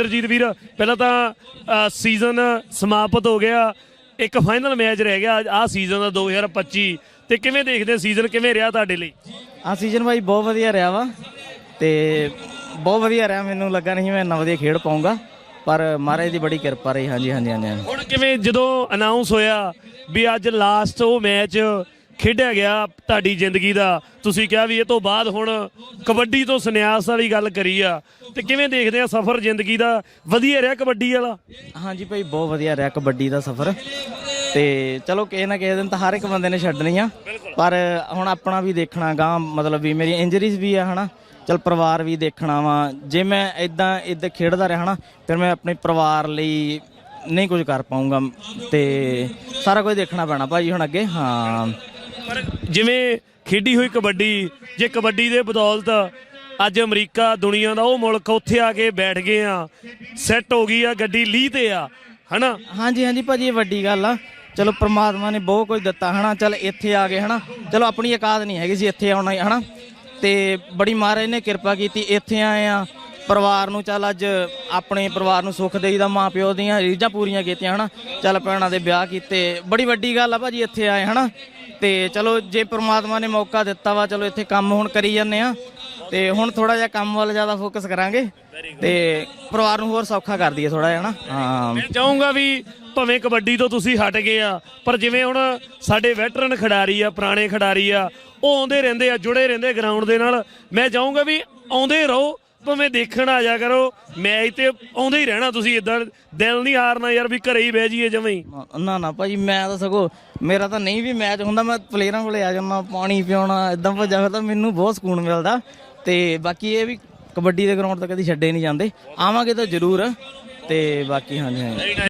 ਰਜੀਤ ਵੀਰ ਪਹਿਲਾਂ ਤਾਂ ਸੀਜ਼ਨ ਸਮਾਪਤ ਹੋ ਗਿਆ। ਇੱਕ ਫਾਈਨਲ ਮੈਚ ਰਹਿ ਗਿਆ ਆਹ ਸੀਜ਼ਨ ਦਾ 2025 ਤੇ ਕਿਵੇਂ ਦੇਖਦੇ ਸੀਜ਼ਨ ਕਿਵੇਂ ਰਿਹਾ ਤੁਹਾਡੇ ਲਈ? ਆ ਸੀਜ਼ਨ ਭਾਈ ਬਹੁਤ ਵਧੀਆ ਰਿਹਾ ਵਾ। ਤੇ ਬਹੁਤ ਵਧੀਆ ਰਿਹਾ ਮੈਨੂੰ ਲੱਗਾ ਨਹੀਂ ਮੈਂ ਇੰਨਾ ਵਧੀਆ ਖੇਡ ਪਾਉਂਗਾ ਪਰ ਮਹਾਰਾਜ ਦੀ ਬੜੀ ਕਿਰਪਾ ਰਹੀ ਹਾਂਜੀ ਹਾਂਜੀ ਹਾਂਜੀ ਹਾਂਜੀ। ਹੁਣ ਕਿਵੇਂ ਜਦੋਂ ਅਨਾਉਂਸ ਹੋਇਆ ਵੀ ਅੱਜ ਲਾਸਟ ਉਹ ਮੈਚ ਖੇਡਿਆ ਗਿਆ ਤੁਹਾਡੀ ਜ਼ਿੰਦਗੀ ਦਾ। ਤੁਸੀਂ ਕਿਹਾ ਵੀ ਇਹ ਤੋਂ ਬਾਅਦ ਹੁਣ ਕਬੱਡੀ ਤੋਂ ਸੰਨਿਆਸ ਵਾਲੀ ਗੱਲ ਕਰੀ ਆ। ਤੇ ਕਿਵੇਂ ਦੇਖਦੇ ਆ ਸਫ਼ਰ ਜ਼ਿੰਦਗੀ ਦਾ? ਵਧੀਆ ਰਿਹਾ ਕਬੱਡੀ ਵਾਲਾ? ਹਾਂਜੀ ਭਾਈ ਬਹੁਤ ਵਧੀਆ ਰਿਹਾ ਕਬੱਡੀ ਦਾ ਸਫ਼ਰ। ਤੇ ਚਲੋ ਕਿਸੇ ਨਾ ਕਿਸੇ ਦਿਨ ਤਾਂ ਹਰ ਇੱਕ ਬੰਦੇ ਨੇ ਛੱਡਣੀ ਆ। ਪਰ ਹੁਣ ਆਪਣਾ ਵੀ ਦੇਖਣਾ ਗਾ ਮਤਲਬ ਵੀ ਮੇਰੀ ਇੰਜਰੀਜ਼ ਵੀ ਆ ਹਨਾ। ਚਲ ਪਰਿਵਾਰ ਵੀ ਦੇਖਣਾ ਵਾ। ਜੇ ਮੈਂ ਇਦਾਂ ਇਦਾਂ ਖੇਡਦਾ ਰਿਹਾ ਹਨਾ ਫਿਰ ਮੈਂ ਆਪਣੇ ਪਰਿਵਾਰ ਲਈ ਨਹੀਂ ਕੁਝ ਕਰ ਪਾਉਂਗਾ ਤੇ ਸਾਰਾ ਕੁਝ ਦੇਖਣਾ ਪੈਣਾ ਭਾਜੀ ਹੁਣ ਅੱਗੇ। ਹਾਂ। ਪਰ ਜਿਵੇਂ ਖੇਡੀ ਹੋਈ ਕਬੱਡੀ, ਜੇ ਕਬੱਡੀ ਦੇ ਬਦੌਲਤ ਅੱਜ ਅਮਰੀਕਾ ਦੁਨੀਆ ਦਾ ਉਹ ਮੁਲਕ ਉੱਥੇ ਆ ਕੇ ਬੈਠ ਗਏ ਆ ਸੈੱਟ ਹੋ ਗਈ ਆ, ਗੱਡੀ ਲੀਹ ਤੇ ਆ, ਹਨਾ? ਹਾਂਜੀ ਹਾਂਜੀ ਭਾਜੀ, ਇਹ ਵੱਡੀ ਗੱਲ ਆ। ਚਲੋ ਪ੍ਰਮਾਤਮਾ ਨੇ ਬਹੁਤ ਕੁਝ ਦਿੱਤਾ, ਹਨਾ? ਚਲ ਇੱਥੇ ਆ ਗਏ, ਹਨਾ? ਚਲੋ ਆਪਣੀ ਔਕਾਤ ਨਹੀਂ ਹੈਗੀ ਸੀ ਇੱਥੇ ਆਉਣਾ ਹਨਾ? ਤੇ ਬੜੀ ਮਹਾਰਾਜ ਨੇ ਕਿਰਪਾ ਕੀਤੀ, ਇੱਥੇ ਆਏ ਆ। ਪਰਿਵਾਰ ਨੂੰ ਚੱਲ ਅੱਜ ਆਪਣੇ ਪਰਿਵਾਰ ਨੂੰ ਸੁੱਖ ਦੇਈਦਾ ਮਾਂ ਪਿਓ ਦੀਆਂ ਰੀਝਾਂ ਪੂਰੀਆਂ ਕੀਤੀਆਂ, ਹਨਾ? ਚੱਲ ਭੈਣਾਂ ਦੇ ਵਿਆਹ ਕੀਤੇ। ਬੜੀ ਵੱਡੀ ਗੱਲ ਆ ਭਾਜੀ ਇੱਥੇ ਆਏ, ਹਨਾ? ਤੇ ਚਲੋ ਜੇ ਪ੍ਰਮਾਤਮਾ ਨੇ ਮੌਕਾ ਦਿੱਤਾ ਵਾ, ਚਲੋ ਇੱਥੇ ਕੰਮ ਹੁਣ ਕਰੀ ਜਾਂਦੇ ਆ। ਤੇ ਹੁਣ ਥੋੜਾ ਜਿਹਾ ਕੰਮ ਵੱਲ ਜ਼ਿਆਦਾ ਫੋਕਸ ਕਰਾਂਗੇ। ਤੇ ਪਰਿਵਾਰ ਨੂੰ ਹੋਰ ਸੌਖਾ ਕਰ ਦਈਏ ਥੋੜਾ ਜਿਹਾ ਨਾ ਹਾਂ। ਮੈਂ ਚਾਹੂੰਗਾ ਵੀ ਭਾਵੇਂ ਕਬੱਡੀ ਤੋਂ ਤੁਸੀਂ ਹਟ ਗਏ ਆ, ਪਰ ਜਿਵੇਂ ਹੁਣ ਸਾਡੇ ਵੈਟਰਨ ਖਿਡਾਰੀ ਆ, ਪੁਰਾਣੇ ਖਿਡਾਰੀ ਆ, ਉਹ ਆਉਂਦੇ ਰਹਿੰਦੇ ਆ, ਜੁੜੇ ਰਹਿੰਦੇ ਗਰਾਊਂਡ ਦੇ ਨਾਲ। ਮੈਂ ਚਾਹੂੰਗਾ ਵੀ ਆਉਂਦੇ ਰਹੋ ਭਾਵੇਂ ਦੇਖਣ ਆ ਜਾ ਕਰੋ ਮੈਚ ਤੇ ਆਉਂਦੇ ਹੀ ਰਹਿਣਾ ਤੁਸੀਂ ਇਦਾਂ ਦਿਲ ਨਹੀਂ ਹਾਰਨਾ ਯਾਰ ਵੀ ਘਰੇ ਹੀ ਬਹਿ ਜਾਈਏ ਜਵੇਂ ਹੀ। ਨਾ ਨਾ ਭਾਜੀ ਮੈਂ ਤਾਂ ਸਗੋ ਮੇਰਾ ਤਾਂ ਨਹੀਂ ਵੀ ਮੈਚ ਹੁੰਦਾ ਮੈਂ ਪਲੇਅਰਾਂ ਕੋਲੇ ਆ ਜਾਂਦਾ ਪਾਣੀ ਪਿਉਣਾ ਇਦਾਂ ਭੱਜਾ ਫਿਰ ਤਾਂ ਮੈਨੂੰ ਬਹੁਤ ਸਕੂਨ ਮਿਲਦਾ। ਤੇ ਬਾਕੀ ਇਹ ਵੀ ਕਬੱਡੀ ਦੇ ਗਰਾਊਂਡ ਤਾਂ ਕਦੀ ਛੱਡੇ ਨਹੀਂ ਜਾਂਦੇ। ਆਵਾਂਗੇ ਤਾਂ ਜ਼ਰੂਰ ਤੇ ਬਾਕੀ ਹਾਂਜੀ ਹਾਂਜੀ।